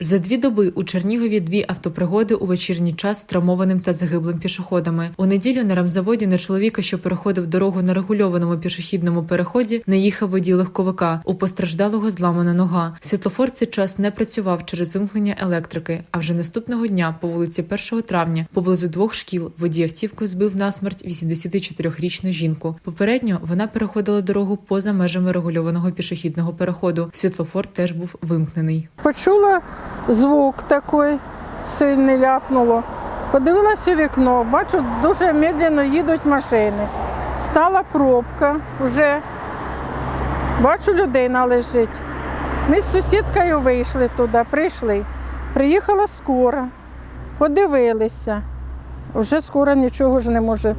За дві доби у Чернігові дві автопригоди у вечірній час з травмованим та загиблим пішоходами. У неділю на рамзаводі на чоловіка, що переходив дорогу на регульованому пішохідному переході, не їхав водій легковика. У постраждалого зламана нога. Світлофор цей час не працював через вимкнення електрики. А вже наступного дня по вулиці 1 травня поблизу двох шкіл водій автівки збив насмерть 84-річну жінку. Попередньо вона переходила дорогу поза межами регульованого пішохідного переходу. Світлофор теж був вимкнений. Почула звук такий, сильний ляпнуло. Подивилася в вікно, бачу, дуже медленно їдуть машини. Стала пробка вже. Бачу, людина лежить. Ми з сусідкою вийшли туди, прийшли. Приїхала скора, подивилися. Вже скоро нічого ж не може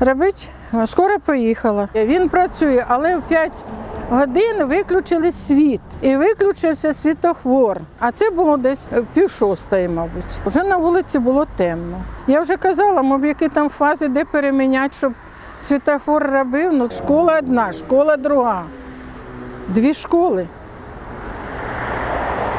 робити. Скоро поїхала. Він працює, але в 5 годин виключили світ і виключився світохвор. А це було десь пів шостої, мабуть. Вже на вулиці було темно. Я вже казала, мов які там фази, де переміняти, щоб світофор робив. Ну, школа одна, школа друга. Дві школи.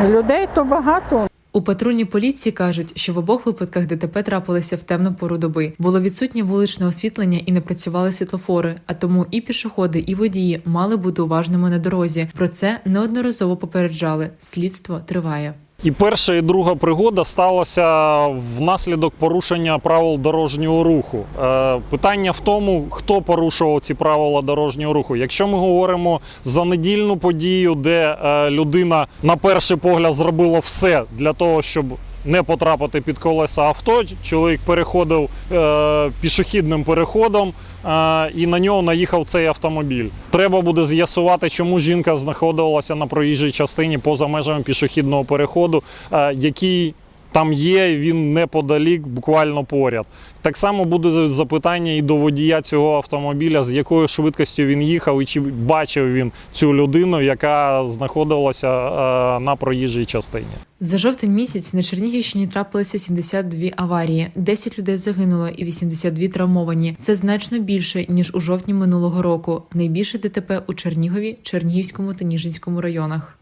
Людей то багато. У патрульній поліції кажуть, що в обох випадках ДТП трапилися в темну пору доби. Було відсутнє вуличне освітлення і не працювали світлофори. А тому і пішоходи, і водії мали бути уважними на дорозі. Про це неодноразово попереджали. Слідство триває. І перша і друга пригода сталася внаслідок порушення правил дорожнього руху. Е, питання в тому, хто порушував ці правила дорожнього руху. Якщо ми говоримо за недільну подію, де е, людина на перший погляд зробила все для того, щоб не потрапити під колеса авто, чоловік переходив е, пішохідним переходом. е, І на нього наїхав цей автомобіль. Треба буде з'ясувати, чому жінка знаходилася на проїжджій частині поза межами пішохідного переходу, е, який там є, він неподалік, буквально поряд. Так само буде запитання і до водія цього автомобіля, з якою швидкістю він їхав, і чи бачив він цю людину, яка знаходилася е, на проїжджій частині. За жовтень місяць на Чернігівщині трапилося 72 аварії, 10 людей загинуло і 82 травмовані. Це значно більше ніж у жовтні минулого року. Найбільше ДТП у Чернігові, Чернігівському та Ніжинському районах.